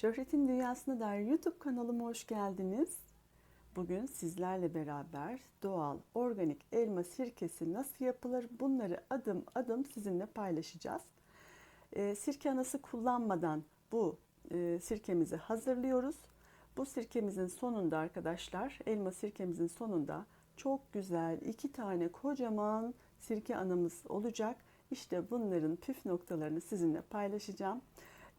Şöhretin Dünyasına dair YouTube kanalıma hoş geldiniz. Bugün sizlerle beraber doğal, organik elma sirkesi nasıl yapılır bunları adım adım sizinle paylaşacağız. E, sirke anası kullanmadan bu e, sirkemizi hazırlıyoruz. Bu sirkemizin sonunda arkadaşlar, elma sirkemizin sonunda çok güzel iki tane kocaman sirke anamız olacak. İşte bunların püf noktalarını sizinle paylaşacağım.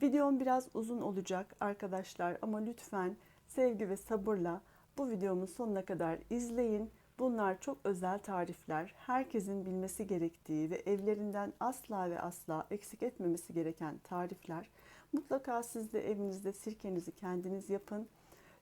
Videom biraz uzun olacak arkadaşlar ama lütfen sevgi ve sabırla bu videomun sonuna kadar izleyin. Bunlar çok özel tarifler. Herkesin bilmesi gerektiği ve evlerinden asla ve asla eksik etmemesi gereken tarifler. Mutlaka siz de evinizde sirkenizi kendiniz yapın.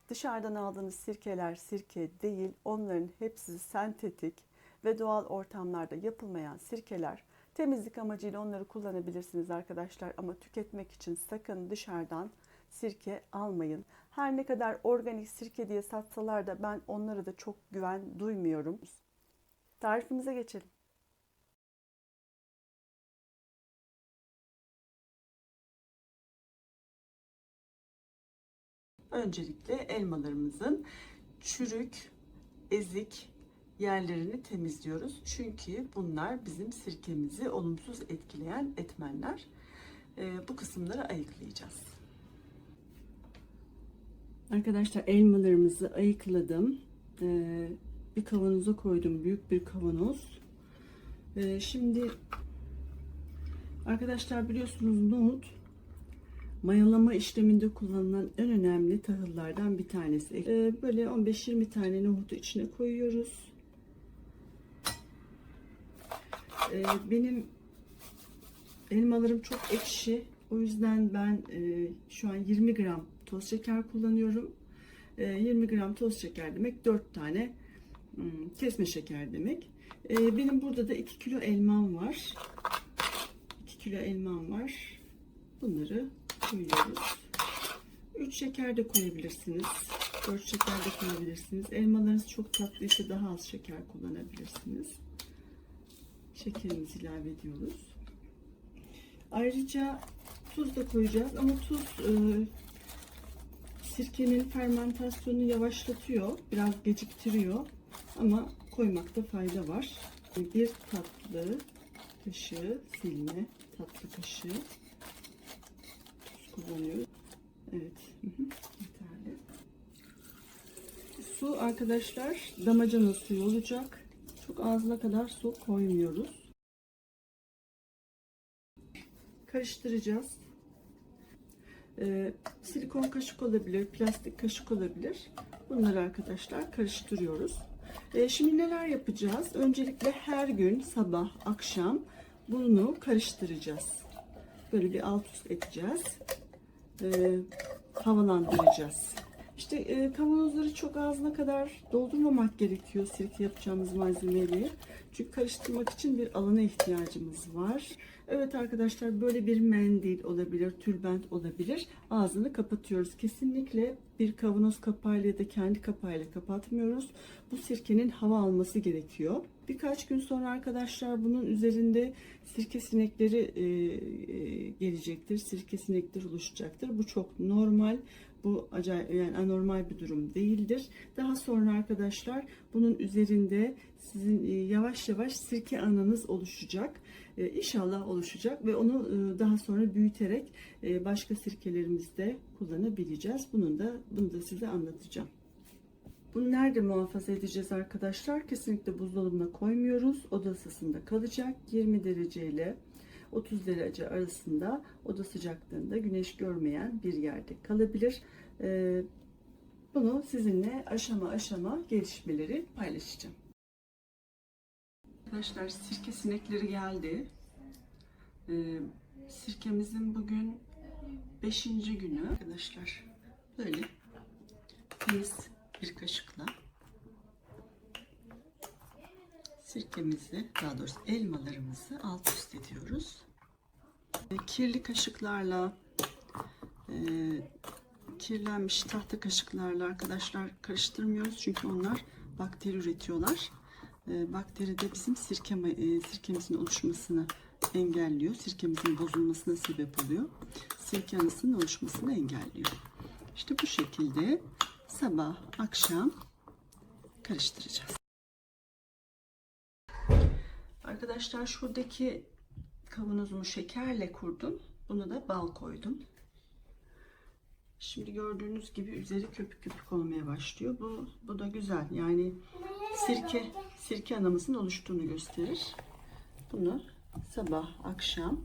Dışarıdan aldığınız sirkeler sirke değil. Onların hepsi sentetik ve doğal ortamlarda yapılmayan sirkeler. Temizlik amacıyla onları kullanabilirsiniz arkadaşlar ama tüketmek için sakın dışarıdan sirke almayın. Her ne kadar organik sirke diye satsalar da ben onlara da çok güven duymuyorum. Tarifimize geçelim. Öncelikle elmalarımızın çürük, ezik yerlerini temizliyoruz. Çünkü bunlar bizim sirkemizi olumsuz etkileyen etmenler. Ee, bu kısımları ayıklayacağız. Arkadaşlar elmalarımızı ayıkladım. Ee, bir kavanoza koydum. Büyük bir kavanoz. Ee, şimdi arkadaşlar biliyorsunuz nohut mayalama işleminde kullanılan en önemli tahıllardan bir tanesi. Böyle 15-20 tane nohutu içine koyuyoruz. Ee, benim elmalarım çok ekşi. O yüzden ben e, şu an 20 gram toz şeker kullanıyorum. E, 20 gram toz şeker demek 4 tane hmm, kesme şeker demek. E, benim burada da 2 kilo elmam var. 2 kilo elmam var. Bunları koyuyoruz. 3 şeker de koyabilirsiniz. 4 şeker de koyabilirsiniz. Elmalarınız çok tatlıysa daha az şeker kullanabilirsiniz. Şekerimizi ilave ediyoruz. Ayrıca tuz da koyacağız ama tuz e, sirkenin fermentasyonunu yavaşlatıyor. Biraz geciktiriyor. Ama koymakta fayda var. Bir tatlı kaşığı silme tatlı kaşığı tuz kullanıyoruz. Evet. Yeterli. Su arkadaşlar damacana suyu olacak. Çok ağzına kadar su koymuyoruz. Karıştıracağız. Ee, silikon kaşık olabilir, plastik kaşık olabilir. Bunları arkadaşlar karıştırıyoruz. Ee, şimdi neler yapacağız? Öncelikle her gün sabah, akşam bunu karıştıracağız. Böyle bir alt üst edeceğiz. Ee, havalandıracağız. İşte e, kavanozları çok ağzına kadar doldurmamak gerekiyor sirke yapacağımız malzemeleri. Çünkü karıştırmak için bir alana ihtiyacımız var. Evet arkadaşlar böyle bir mendil olabilir, tülbent olabilir. Ağzını kapatıyoruz. Kesinlikle bir kavanoz kapağıyla ya da kendi kapağıyla kapatmıyoruz. Bu sirkenin hava alması gerekiyor. Birkaç gün sonra arkadaşlar bunun üzerinde sirke sinekleri e, e, gelecektir. Sirke sinekleri oluşacaktır. Bu çok normal. Bu acayip yani anormal bir durum değildir. Daha sonra arkadaşlar bunun üzerinde sizin e, yavaş yavaş sirke ananız oluşacak. E, İnşallah oluşacak ve onu e, daha sonra büyüterek başka sirkelerimizde kullanabileceğiz. Bunun da bunu da size anlatacağım. Bunu nerede muhafaza edeceğiz arkadaşlar? Kesinlikle buzdolabına koymuyoruz. Oda ısısında kalacak. 20 derece ile 30 derece arasında oda sıcaklığında güneş görmeyen bir yerde kalabilir. Ee, bunu sizinle aşama aşama gelişmeleri paylaşacağım. Arkadaşlar sirke sinekleri geldi. Ee, sirkemizin bugün 5. günü arkadaşlar. Böyle temiz bir kaşıkla sirkemizi daha doğrusu elmalarımızı alt üst ediyoruz. E, kirli kaşıklarla e, kirlenmiş tahta kaşıklarla arkadaşlar karıştırmıyoruz çünkü onlar bakteri üretiyorlar. E, bakteri de bizim sirke, e, sirkemizin oluşmasını engelliyor. Sirkemizin bozulmasına sebep oluyor. Sirke anısının oluşmasını engelliyor. İşte bu şekilde sabah akşam karıştıracağız. Arkadaşlar şuradaki kavanozumu şekerle kurdum. Buna da bal koydum. Şimdi gördüğünüz gibi üzeri köpük köpük olmaya başlıyor. Bu bu da güzel. Yani sirke sirke anamızın oluştuğunu gösterir. Bunu sabah akşam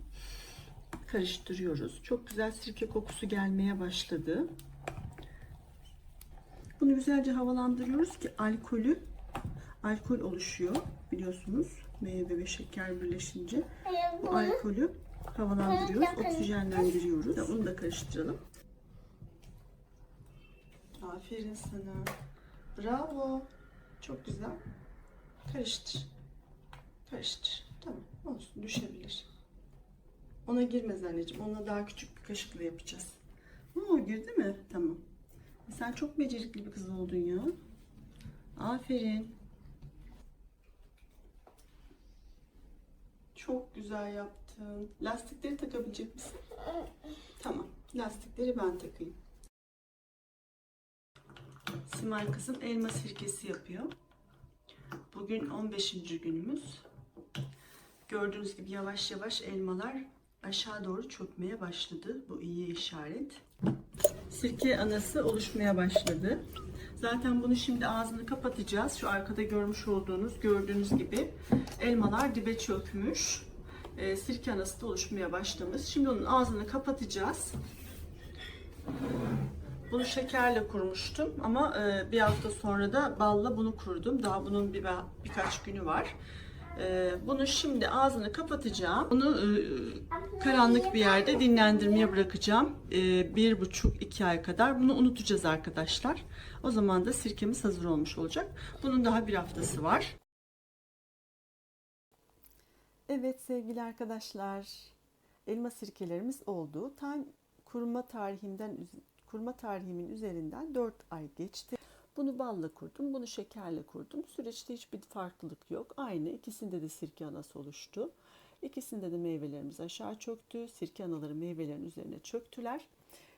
karıştırıyoruz. Çok güzel sirke kokusu gelmeye başladı. Bunu güzelce havalandırıyoruz ki alkolü alkol oluşuyor biliyorsunuz. Meyve ve şeker birleşince bu alkolü havalandırıyoruz, oksijenlendiriyoruz. Ya Onu da karıştıralım. Aferin sana. Bravo. Çok güzel. Karıştır. Karıştır. Tamam. Olsun. Düşebilir. Ona girmez anneciğim. Ona daha küçük bir kaşıkla yapacağız. Oo, girdi mi? Tamam. Sen çok becerikli bir kız oldun ya. Aferin. Çok güzel yaptın. Lastikleri takabilecek misin? Tamam. Lastikleri ben takayım. Simay kızım elma sirkesi yapıyor. Bugün 15. günümüz. Gördüğünüz gibi yavaş yavaş elmalar aşağı doğru çökmeye başladı. Bu iyi işaret. Sirke anası oluşmaya başladı. Zaten bunu şimdi ağzını kapatacağız. Şu arkada görmüş olduğunuz, gördüğünüz gibi elmalar dibe çökmüş. Ee, sirke anası da oluşmaya başlamış. Şimdi onun ağzını kapatacağız. Bunu şekerle kurmuştum ama e, bir hafta sonra da balla bunu kurdum. Daha bunun bir birkaç günü var. E, bunu şimdi ağzını kapatacağım. Bunu e, karanlık bir yerde dinlendirmeye bırakacağım. E, bir buçuk iki ay kadar. Bunu unutacağız arkadaşlar. O zaman da sirkemiz hazır olmuş olacak. Bunun daha bir haftası var. Evet sevgili arkadaşlar, elma sirkelerimiz oldu. Tam kurma tarihinden kurma tarihimin üzerinden 4 ay geçti. Bunu balla kurdum, bunu şekerle kurdum. Süreçte hiçbir farklılık yok. Aynı ikisinde de sirke anası oluştu. İkisinde de meyvelerimiz aşağı çöktü. Sirke anaları meyvelerin üzerine çöktüler.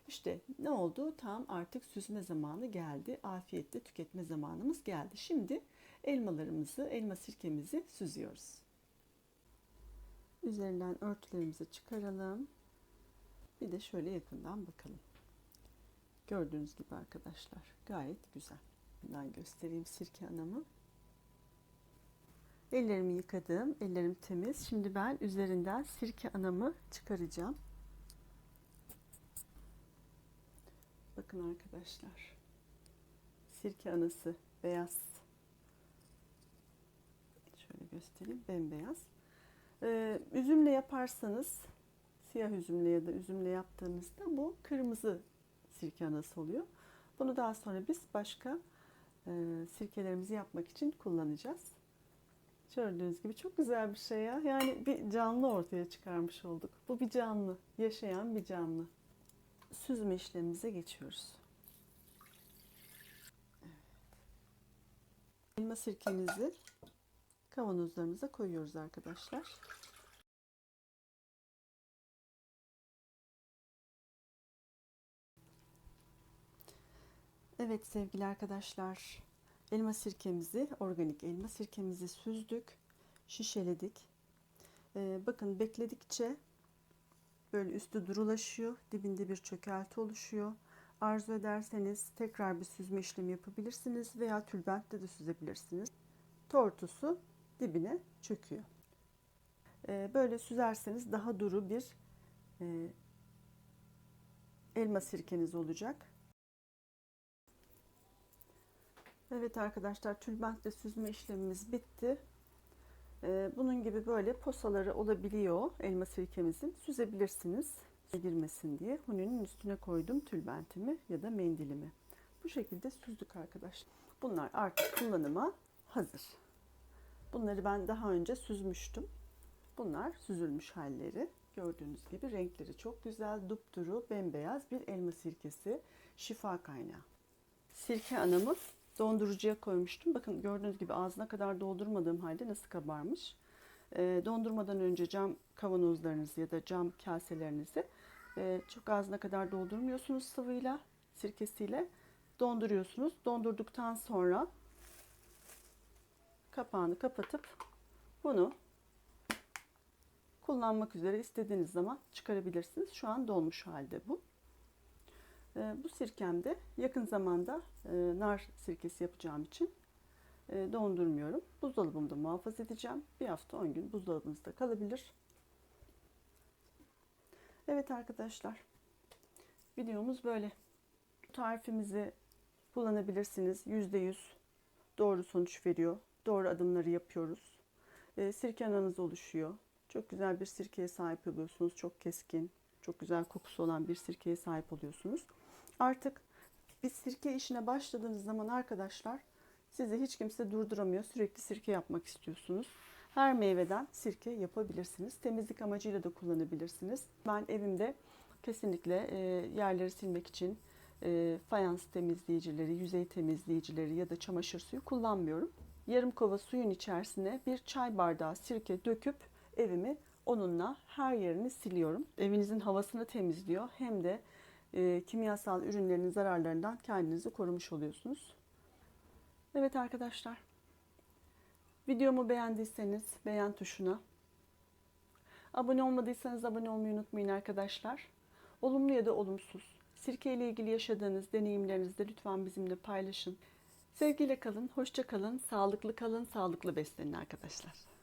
İşte ne oldu? Tam artık süzme zamanı geldi. Afiyetle tüketme zamanımız geldi. Şimdi elmalarımızı, elma sirkemizi süzüyoruz. Üzerinden örtülerimizi çıkaralım. Bir de şöyle yakından bakalım. Gördüğünüz gibi arkadaşlar gayet güzel. Ben göstereyim sirke anamı. Ellerimi yıkadım. Ellerim temiz. Şimdi ben üzerinden sirke anamı çıkaracağım. Bakın arkadaşlar. Sirke anası beyaz. Şöyle göstereyim. Bembeyaz. Ee, üzümle yaparsanız siyah üzümle ya da üzümle yaptığınızda bu kırmızı sirke anası oluyor. Bunu daha sonra biz başka e, sirkelerimizi yapmak için kullanacağız. Gördüğünüz gibi çok güzel bir şey ya. Yani bir canlı ortaya çıkarmış olduk. Bu bir canlı, yaşayan bir canlı. Süzme işlemimize geçiyoruz. Evet. Elma sirkemizi kavanozlarımıza koyuyoruz arkadaşlar. Evet sevgili arkadaşlar, elma sirkemizi, organik elma sirkemizi süzdük, şişeledik. Ee, bakın bekledikçe böyle üstü durulaşıyor, dibinde bir çökelti oluşuyor. Arzu ederseniz tekrar bir süzme işlemi yapabilirsiniz veya tülbentle de süzebilirsiniz. Tortusu dibine çöküyor. Ee, böyle süzerseniz daha duru bir e, elma sirkeniz olacak. Evet arkadaşlar tülbentle süzme işlemimiz bitti. Ee, bunun gibi böyle posaları olabiliyor elma sirkemizin. Süzebilirsiniz girmesin diye. Huninin üstüne koydum tülbentimi ya da mendilimi. Bu şekilde süzdük arkadaşlar. Bunlar artık kullanıma hazır. Bunları ben daha önce süzmüştüm. Bunlar süzülmüş halleri. Gördüğünüz gibi renkleri çok güzel, dupduru, bembeyaz bir elma sirkesi, şifa kaynağı. Sirke anamı dondurucuya koymuştum. Bakın gördüğünüz gibi ağzına kadar doldurmadığım halde nasıl kabarmış. E, dondurmadan önce cam kavanozlarınızı ya da cam kaselerinizi e, çok ağzına kadar doldurmuyorsunuz sıvıyla. sirkesiyle donduruyorsunuz. Dondurduktan sonra kapağını kapatıp bunu kullanmak üzere istediğiniz zaman çıkarabilirsiniz. Şu an dolmuş halde bu. Ee, bu sirkemde yakın zamanda e, nar sirkesi yapacağım için e, dondurmuyorum. Buzdolabımda muhafaza edeceğim. Bir hafta 10 gün buzdolabınızda kalabilir. Evet arkadaşlar. Videomuz böyle. Tarifimizi kullanabilirsiniz. %100 doğru sonuç veriyor. Doğru adımları yapıyoruz. E, sirke ananız oluşuyor. Çok güzel bir sirkeye sahip oluyorsunuz. Çok keskin, çok güzel kokusu olan bir sirkeye sahip oluyorsunuz. Artık bir sirke işine başladığınız zaman arkadaşlar sizi hiç kimse durduramıyor. Sürekli sirke yapmak istiyorsunuz. Her meyveden sirke yapabilirsiniz. Temizlik amacıyla da kullanabilirsiniz. Ben evimde kesinlikle e, yerleri silmek için e, fayans temizleyicileri, yüzey temizleyicileri ya da çamaşır suyu kullanmıyorum. Yarım kova suyun içerisine bir çay bardağı sirke döküp evimi onunla her yerini siliyorum. Evinizin havasını temizliyor hem de e, kimyasal ürünlerin zararlarından kendinizi korumuş oluyorsunuz. Evet arkadaşlar. Videomu beğendiyseniz beğen tuşuna. Abone olmadıysanız abone olmayı unutmayın arkadaşlar. Olumlu ya da olumsuz. Sirke ile ilgili yaşadığınız deneyimlerinizi de lütfen bizimle paylaşın. Sevgiyle kalın, hoşça kalın, sağlıklı kalın, sağlıklı beslenin arkadaşlar.